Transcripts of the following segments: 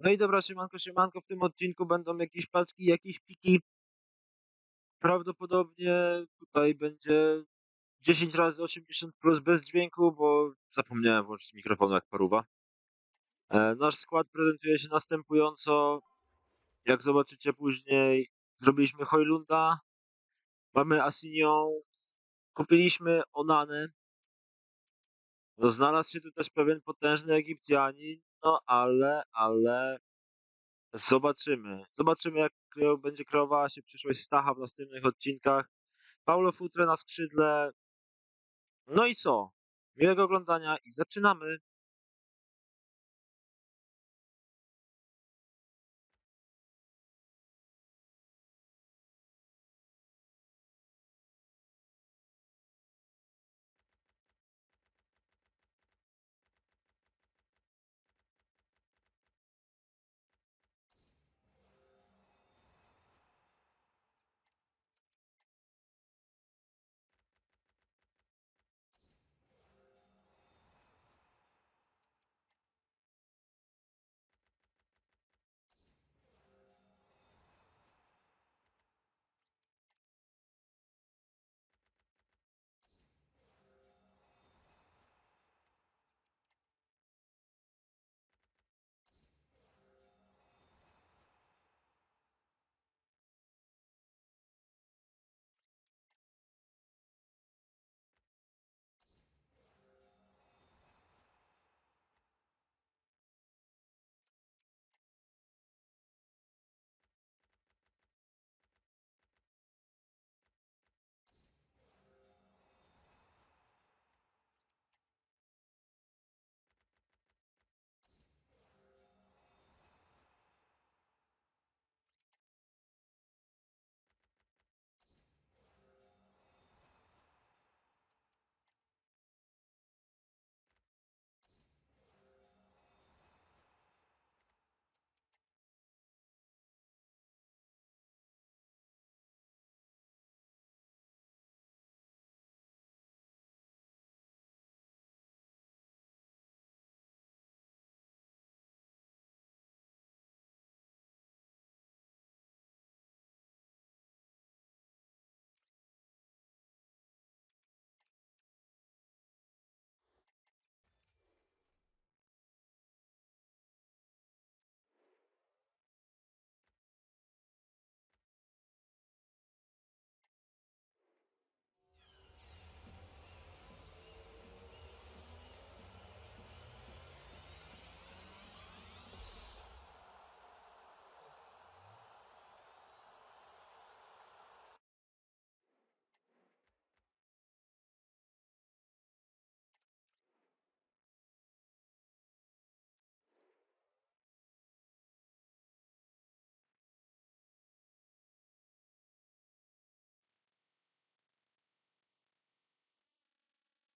No i dobra, siemanko, siemanko, w tym odcinku będą jakieś paczki, jakieś piki. Prawdopodobnie tutaj będzie 10 razy 80 plus bez dźwięku, bo zapomniałem włączyć mikrofonu jak paruwa. E, nasz skład prezentuje się następująco. Jak zobaczycie później, zrobiliśmy Hojlunda, mamy Asinią, kupiliśmy Onanę. No, znalazł się tu też pewien potężny Egipcjanin, no ale, ale Zobaczymy. Zobaczymy, jak będzie kreowała się przyszłość Stacha w następnych odcinkach. Paulo Futre na skrzydle. No i co? Miłego oglądania i zaczynamy.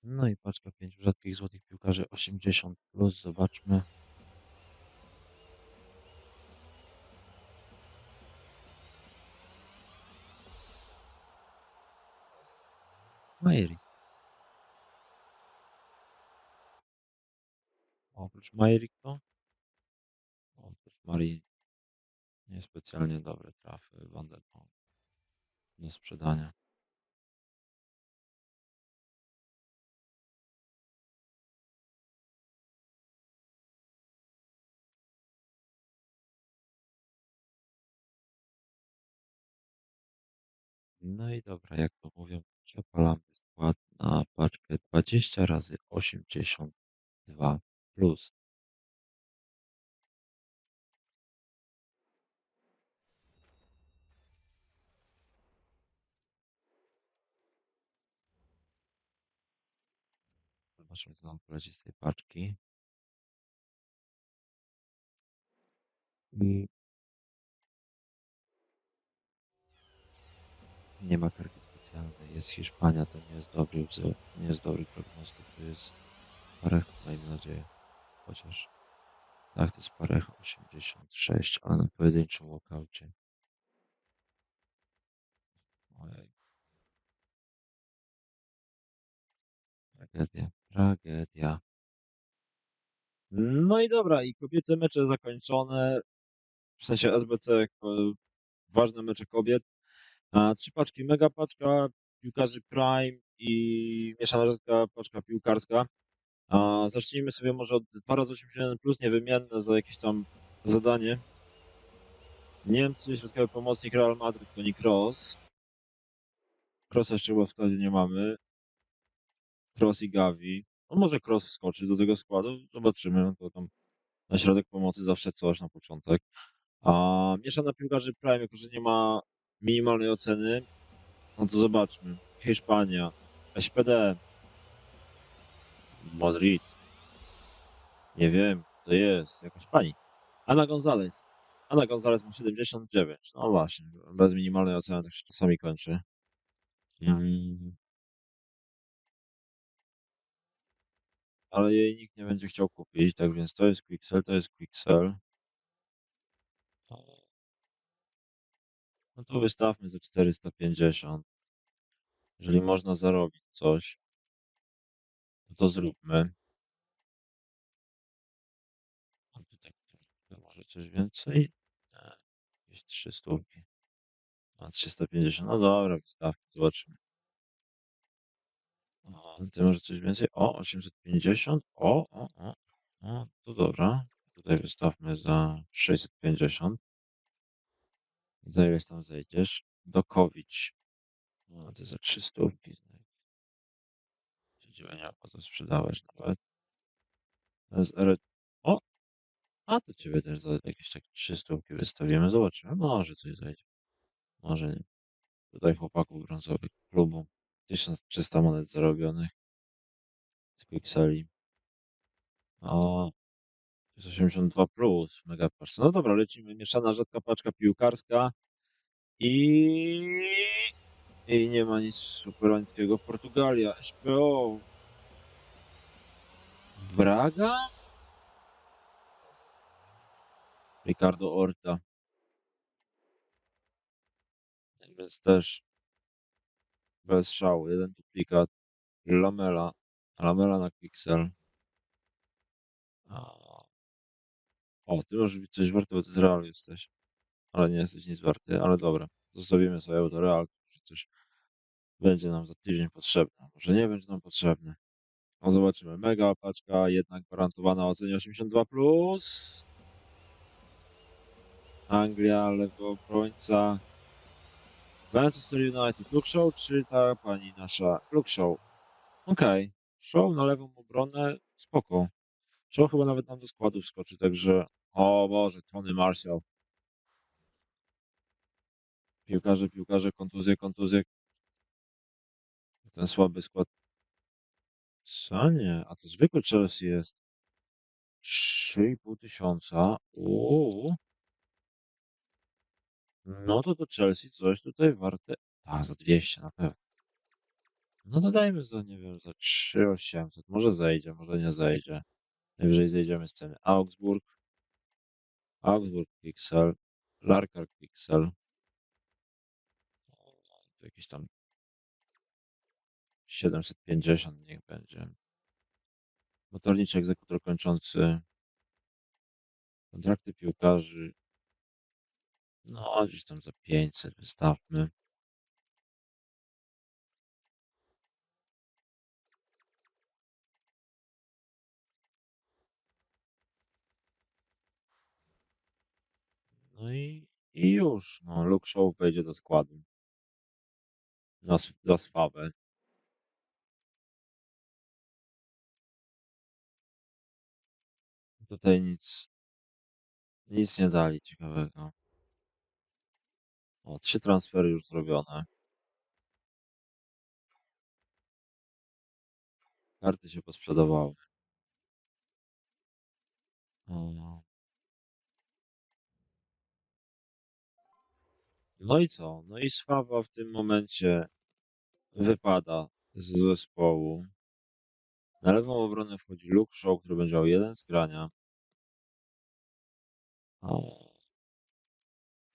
No i paczka pięciu rzadkich złotych piłkarzy 80 plus. Zobaczmy. Majeri. Oprócz Majeri kto? Oprócz Marii niespecjalnie dobre trafy Van der Pong do sprzedania. No i dobra, jak to mówią, przepalamy skład na paczkę 20 razy 82 plus. Zobaczymy, co nam z tej paczki. Nie ma karty specjalnej. Jest Hiszpania, to nie jest dobry nie jest dobry prognostyk. To jest Parejo, miejmy nadzieję. Chociaż tak, to jest Parejo 86, ale na pojedynczym walkaucie. Ojej. Tragedia, tragedia. No i dobra, i kobiece mecze zakończone, w sensie SBC ważne mecze kobiet. A, 3 paczki, mega paczka piłkarzy Prime i mieszana rzadka paczka piłkarska. A, zacznijmy sobie może od 2 razy 81 plus niewymienne za jakieś tam zadanie. Niemcy, środkowy pomocnik Real Madrid, Toni Kroos. Krosa jeszcze chyba w składzie nie mamy. Kroos i Gavi. No może Kroos wskoczy do tego składu, zobaczymy. To tam na środek pomocy zawsze coś na początek. A mieszana piłkarzy Prime, jako że nie ma minimalnej oceny, no to zobaczmy. Hiszpania, SPD, Madrid. Nie wiem, to jest, jakaś pani. Ana Gonzalez. Ana Gonzalez ma 79. No właśnie, bez minimalnej oceny tak się czasami kończy. Ale jej nikt nie będzie chciał kupić, tak więc to jest Quixel, to jest Quixel. No to wystawmy za 450. Jeżeli można zarobić coś, to to zróbmy. A tutaj może coś więcej? Nie, jakieś 3 stówki. A 350, no dobra, wystawmy, zobaczymy. O, ty może coś więcej? O, 850. O, o, o. O, to dobra. Tutaj wystawmy za 650. Za ileś tam zejdziesz? Dokowicz. No, ty za 3 stówki. Dziwnie, nie po to sprzedałeś nawet. O! A to ciebie też za jakieś takie 3 stówki wystawimy. Zobaczymy. Może coś zejdzie. Może nie. Tutaj chłopaków brązowych klubu. 1300 monet zarobionych. Z Pixeli. O, to jest 82 plus, mega paczka. No dobra, lecimy. Mieszana rzadka paczka piłkarska i i nie ma nic superanckiego. Portugalia, SPO. Braga? Ricardo Horta. Więc też bez szału. Jeden duplikat. Lamela. Lamela na Pixel. A. O, ty możesz być coś warty, bo ty z Realu jesteś. Ale nie jesteś nic warty, ale dobra. Zostawimy sobie Autoreal, że coś będzie nam za tydzień potrzebne. Może nie będzie nam potrzebne. No zobaczymy. Mega paczka, jednak gwarantowana ocenie 82+. Plus. Anglia, lewo obrońca. Manchester United. Luke Show, czy ta pani nasza? Luke Show. Okej. Show na lewą obronę. Spoko. Show chyba nawet nam do składu wskoczy, także... O Boże, Tony Martial. Piłkarze, piłkarze, kontuzje, kontuzje. Ten słaby skład. Co nie? A to zwykły Chelsea jest. 3,5 tysiąca. Uuu. No to do Chelsea coś tutaj warte. A, za 200 na pewno. No to dajmy za, nie wiem, za 3800. Może zejdzie, może nie zejdzie. Najwyżej zejdziemy z ceny. Augsburg. Augsburg Pixel. Larkar Pixel. To jakieś tam 750 niech będzie. Motorniczy egzekutor kończący. Kontrakty piłkarzy. No, gdzieś tam za 500 wystawmy. No i, i już. No, Luke wejdzie do składu. Na, za swawę. Tutaj nic, nic nie dali ciekawego. O, trzy transfery już zrobione. Karty się posprzedawały. O. No i co? No i Swawa w tym momencie wypada z zespołu. Na lewą obronę wchodzi Luke Shaw, który będzie miał jeden z grania.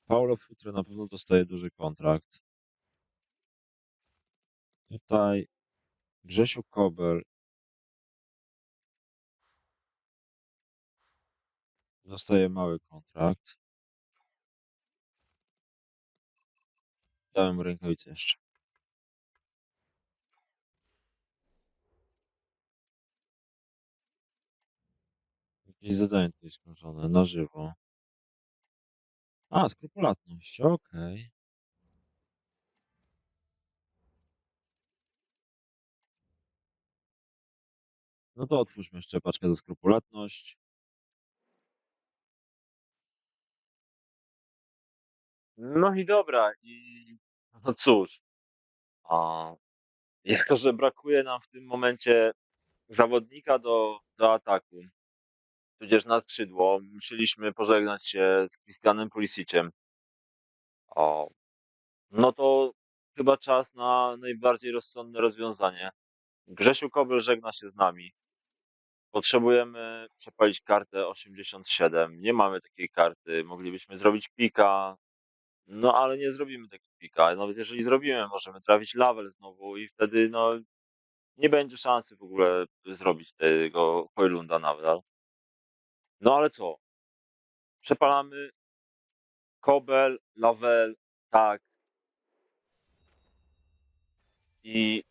Paulo Futre na pewno dostaje duży kontrakt. Tutaj Grzesiu Kobel Zostaje mały kontrakt. Dałem mu rękawice jeszcze. Jakieś zadanie tutaj skończone, na żywo. A, skrupulatność, okej. No to otwórzmy jeszcze paczkę za skrupulatność. No i dobra, i no cóż, a jako że brakuje nam w tym momencie zawodnika do, do ataku, tudzież na skrzydło, musieliśmy pożegnać się z Christianem Pulisiciem. O, no to chyba czas na najbardziej rozsądne rozwiązanie. Grzesiu Kobel żegna się z nami. Potrzebujemy przepalić kartę 87. Nie mamy takiej karty. Moglibyśmy zrobić pika, no ale nie zrobimy takiego pika. Nawet jeżeli zrobimy, możemy trafić level znowu i wtedy no nie będzie szansy w ogóle zrobić tego Hojlunda nawet. No ale co? Przepalamy Kobel, Lavel, tak. I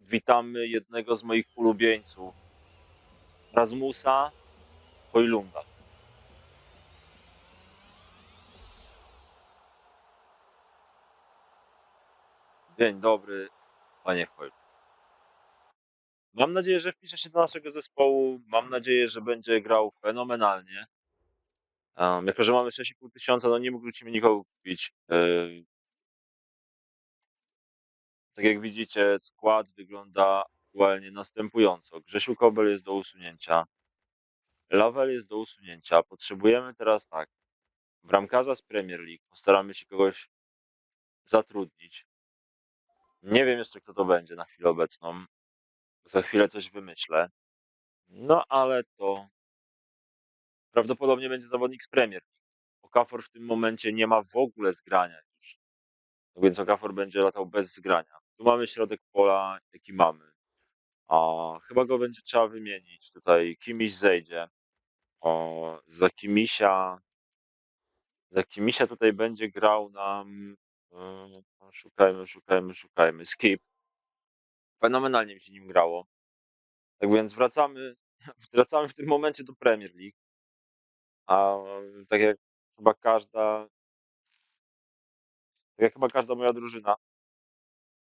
witamy jednego z moich ulubieńców. Rasmusa Hojlunda. Dzień dobry, panie Hojlund. Mam nadzieję, że wpisze się do naszego zespołu. Mam nadzieję, że będzie grał fenomenalnie. Um, jako, że mamy 6,5 tysiąca, no nie mogliśmy nikogo kupić. Yy, tak jak widzicie, skład wygląda aktualnie następująco. Grzesiu Kobel jest do usunięcia. Lawel jest do usunięcia. Potrzebujemy teraz tak. Bramkarza z Premier League. Postaramy się kogoś zatrudnić. Nie wiem jeszcze, kto to będzie na chwilę obecną. Za chwilę coś wymyślę. No ale to prawdopodobnie będzie zawodnik z Premier. Okafor w tym momencie nie ma w ogóle zgrania już. No więc Okafor będzie latał bez zgrania. Tu mamy środek pola, jaki mamy. A chyba go będzie trzeba wymienić. Tutaj Kimiś zejdzie. O, za Kimisia. Za Kimisia tutaj będzie grał nam. Yy, szukajmy, szukajmy, szukajmy. Skip. Fenomenalnie mi się nim grało. Tak więc wracamy, wracamy w tym momencie do Premier League. A tak jak chyba każda, tak jak chyba każda moja drużyna,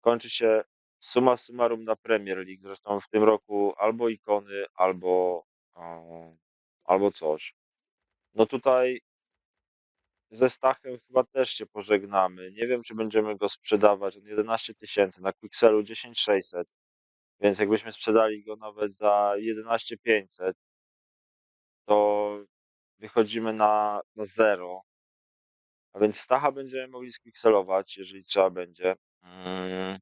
kończy się summa summarum na Premier League. Zresztą w tym roku albo ikony, albo, albo coś. No tutaj ze Stachem chyba też się pożegnamy. Nie wiem, czy będziemy go sprzedawać od 11 tysięcy na Quixelu 10600. Więc jakbyśmy sprzedali go nawet za 11500, to wychodzimy na, na zero. A więc Stacha będziemy mogli spikselować, jeżeli trzeba będzie. Mm.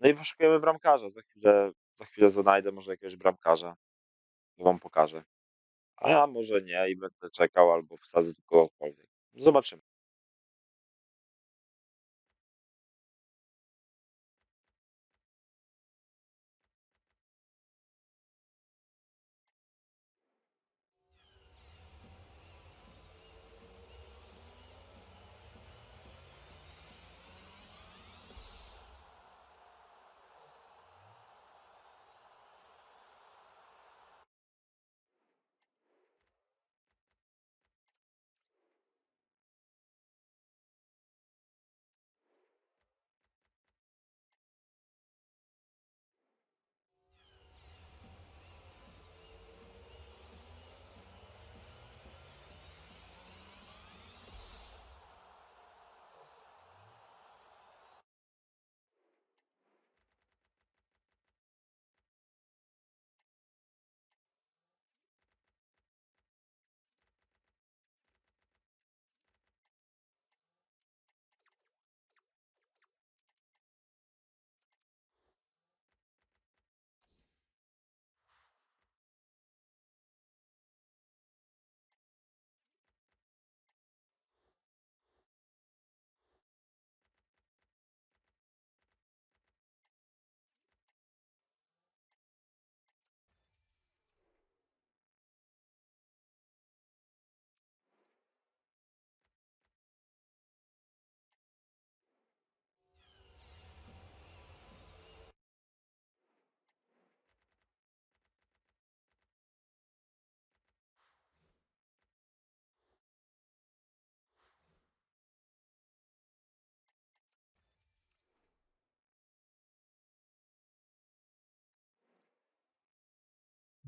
No i poszukujemy bramkarza. Za chwilę, za chwilę znajdę może jakiegoś bramkarza. To wam pokażę. A może nie i będę czekał albo wsadzę kogokolwiek. Zobaczymy.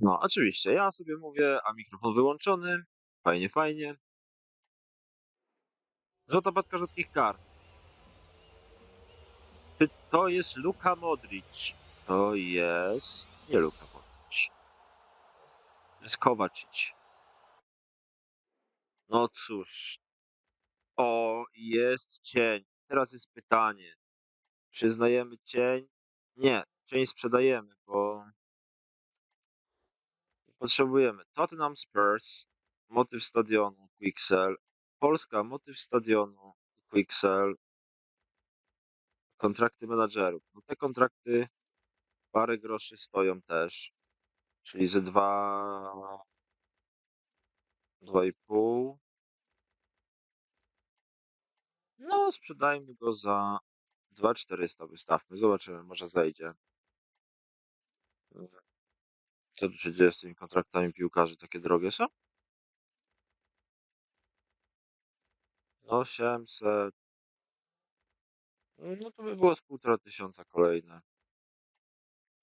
No, oczywiście, ja sobie mówię, a mikrofon wyłączony. Fajnie, fajnie. Złota patka rzadkich kart. Czy to jest Luka Modric? To jest... Nie Luka Modric. To jest Kowacic. No cóż. O, jest cień. Teraz jest pytanie. Przyznajemy cień? Nie, cień sprzedajemy, bo potrzebujemy. Tottenham Spurs, motyw stadionu, Quixel. Polska, motyw stadionu, Quixel. Kontrakty menadżerów. No te kontrakty parę groszy stoją też. Czyli ze dwa, dwa i pół. No, sprzedajmy go za 2400 wystawmy. Zobaczymy, może zejdzie. Co tu się dzieje z tymi kontraktami piłkarzy? Takie drogie są? 800. No to by było z półtora tysiąca kolejne.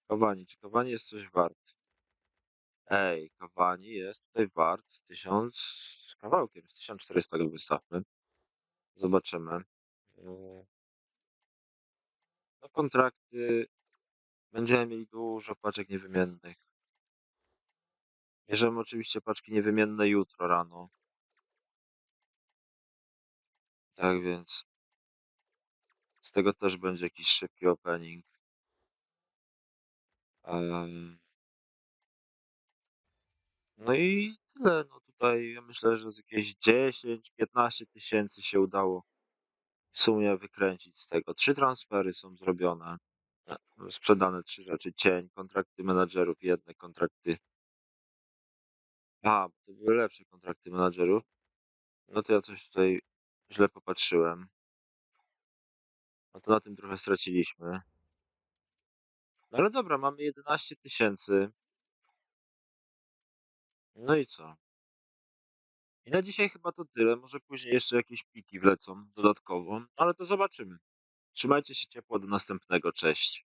Kowani, czy Kowani jest coś wart? Ej, Kowani jest tutaj wart 1000 z kawałkiem, z 1400 go wystawmy. Zobaczymy. No kontrakty. Będziemy mieli dużo paczek niewymiennych. Bierzemy oczywiście paczki niewymienne jutro rano. Tak więc z tego też będzie jakiś szybki opening. Em, No i tyle. No tutaj ja myślę, że z jakieś 10-15 tysięcy się udało w sumie wykręcić z tego. Trzy transfery są zrobione. E, Sprzedane trzy rzeczy. Cień, kontrakty menadżerów, jedne kontrakty. A, to były lepsze kontrakty menadżerów. No to ja coś tutaj źle popatrzyłem. No to na tym trochę straciliśmy. No ale dobra, mamy 11 tysięcy. No i co? I na dzisiaj chyba to tyle. Może później jeszcze jakieś piki wlecą dodatkowo, ale to zobaczymy. Trzymajcie się ciepło, do następnego. Cześć.